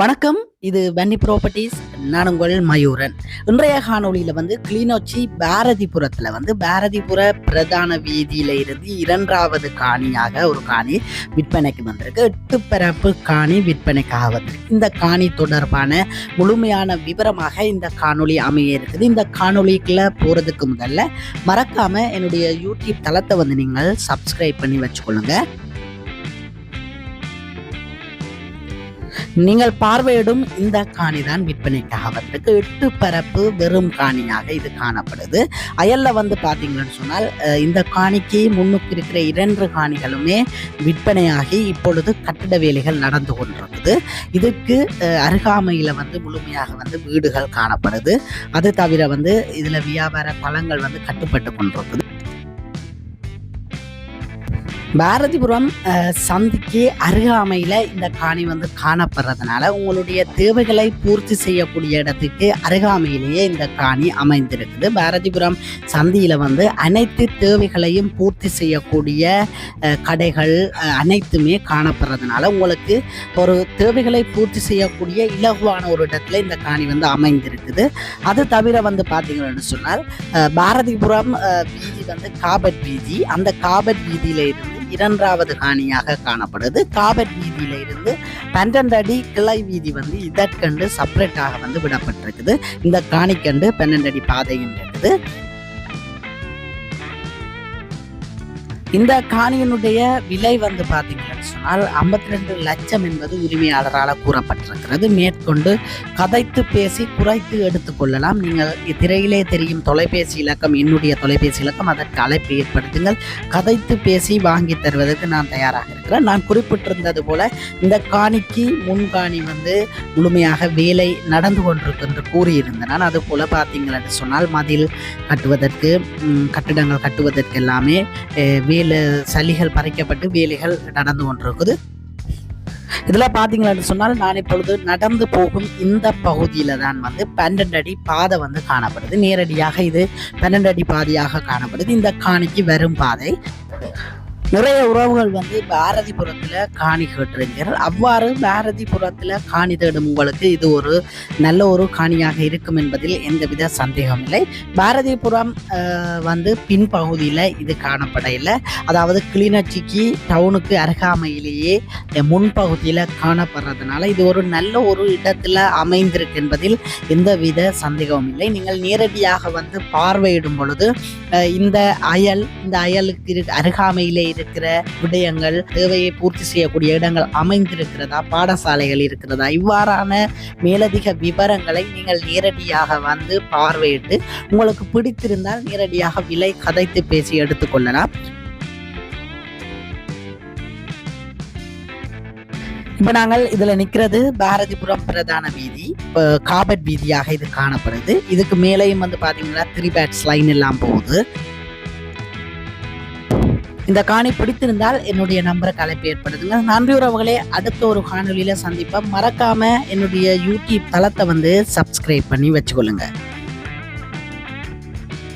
வணக்கம் இது வன்னி ப்ராப்பர்ட்டிஸ் நான் உங்கள் மயூரன். இன்றைய காணொலியில் வந்து கிளிநொச்சி பாரதிபுரத்தில் வந்து பாரதிபுர பிரதான வீதியில் இருந்து இரண்டாவது காணியாக ஒரு காணி விற்பனைக்கு வந்திருக்கு. எட்டு பரப்பு காணி விற்பனைக்காக வந்திருக்கு. இந்த காணி தொடர்பான முழுமையான விவரமாக இந்த காணொலி அமைய இருக்குது. இந்த காணொலிக்குள்ள போகிறதுக்கு முதல்ல மறக்காமல் என்னுடைய யூடியூப் தளத்தை வந்து நீங்கள் சப்ஸ்கிரைப் பண்ணி வச்சுக்கொள்ளுங்கள் நீங்கள் பார்வையிடும் இந்த காணி தான் விற்பனைக்காக வந்திருக்கு எட்டு பரப்பு வெறும் காணியாக இது காணப்படுது. அயல்ல வந்து பார்த்தீங்கன்னு சொன்னால் இந்த காணிக்கு முன்னுக்கு இருக்கிற இரண்டு காணிகளுமே விற்பனையாகி இப்பொழுது கட்டிட வேலைகள் நடந்து கொண்டிருக்குது. இதுக்கு அருகாமையில் வந்து முழுமையாக வந்து வீடுகள் காணப்படுது. அது தவிர வந்து இதில் வியாபார தளங்கள் வந்து கட்டுப்பட்டு கொண்டிருக்குது. பாரதிபுரம் சந்திக்கு அருகாமையில் இந்த காணி வந்து காணப்படுறதுனால உங்களுடைய தேவைகளை பூர்த்தி செய்யக்கூடிய இடத்துக்கு அருகாமையிலேயே இந்த காணி அமைந்திருக்குது. பாரதிபுரம் சந்தியில் வந்து அனைத்து தேவைகளையும் பூர்த்தி செய்யக்கூடிய கடைகள் அனைத்துமே காணப்படுறதுனால உங்களுக்கு ஒரு தேவைகளை பூர்த்தி செய்யக்கூடிய இலகுவான ஒரு இடத்துல இந்த காணி வந்து அமைந்திருக்குது. அது தவிர வந்து பார்த்தீங்கன்னு சொன்னால் பாரதிபுரம் இது வந்து காபட் வீதி. அந்த காபட் வீதியில இருந்து இரண்டாவது காணியாக காணப்படுது. காபட் வீதியில இருந்து பன்னெண்டு அடி கிளை வீதி வந்து இதற்கண்டு செப்பரேட்டாக வந்து விடப்பட்டிருக்குது. இந்த காணிக்கண்டு பன்னெண்டு அடி பாதையும் இருக்குது இந்த காணியினுடைய விலை வந்து பார்த்தீங்கன்னு சொன்னால் ஐம்பத்தி ரெண்டு லட்சம் என்பது உரிமையாளரால் கூறப்பட்டிருக்கிறது. மேற்கொண்டு கதைத்து பேசி குறைத்து எடுத்துக்கொள்ளலாம் நீங்கள் திரையிலே தெரியும் தொலைபேசி இலக்கம் என்னுடைய தொலைபேசி இலக்கம் அதற்கு அழைப்பு ஏற்படுத்துங்கள். கதைத்து பேசி வாங்கி தருவதற்கு நான் தயாராக இருக்கிறேன். நான் குறிப்பிட்டிருந்தது போல இந்த காணிக்கு முன்காணி வந்து முழுமையாக வேலை நடந்து கொண்டிருக்கு என்று கூறியிருந்தேன். நான் அது போல பார்த்தீங்கன்னு சொன்னால் மதில் கட்டுவதற்கு கட்டிடங்கள் கட்டுவதற்கு எல்லாமே வேலை வேலை சளிகள் பறிக்கப்பட்டு வேலைகள் நடந்து கொண்டிருக்குது. இதில் பார்த்தீங்களான்னு சொன்னால் நான் இப்பொழுது நடந்து போகும் இந்த பகுதியில் தான் வந்து பன்னெண்டு அடி பாதை வந்து காணப்படுது. நேரடியாக இது பன்னெண்டு அடி பாதையாக காணப்படுது. இந்த காணிக்கு வரும் பாதை. நிறைய உறவுகள் வந்து பாரதிபுரத்தில் காணி கேட்டிருந்தீர்கள் அவ்வாறு பாரதிபுரத்தில் காணி தேடும் உங்களுக்கு இது ஒரு நல்ல ஒரு காணியாக இருக்கும் என்பதில் எந்தவித சந்தேகம் இல்லை பாரதிபுரம் வந்து பின்பகுதியில் இது காணப்பட இல்லை. அதாவது கிளிநொச்சிக்கு டவுனுக்கு அருகாமையிலேயே முன்பகுதியில் காணப்படுறதுனால இது ஒரு நல்ல ஒரு இடத்துல அமைந்திருக்கு என்பதில் எந்தவித சந்தேகமும் இல்லை. நீங்கள் நேரடியாக வந்து பார்வையிடும் பொழுது இந்த அயல் இந்த அயலுக்கு இரு அருகாமையிலே இருக்கிற விடயங்கள் தேவையை பூர்த்தி செய்யக்கூடிய இடங்கள் அமைந்திருக்கிறதா பாடசாலைகள் இருக்கிறதா இவ்வாறான மேலதிக விவரங்களை நீங்கள் நேரடியாக வந்து பார்வையிட்டு உங்களுக்கு பிடித்திருந்தால் நேரடியாக விலை கதைத்து பேசி எடுத்துக்கொள்ளலாம் இப்போ நாங்கள் இதில் நிற்கிறது பாரதிபுரம் பிரதான வீதி. இப்போ காபட் வீதியாக இது காணப்படுது. இதுக்கு மேலேயும் வந்து பார்த்தீங்கன்னா த்ரீ பேட்ஸ் லைன் எல்லாம் போகுது. இந்த காணி பிடித்திருந்தால் என்னுடைய நம்பருக்கு அழைப்பு ஏற்படுதுங்க. நன்றி உறவுகளே அடுத்த ஒரு காணொலியில சந்திப்பேன் மறக்காம என்னுடைய யூடியூப் தளத்தை வந்து சப்ஸ்கிரைப் பண்ணி வச்சுக்கொள்ளுங்க.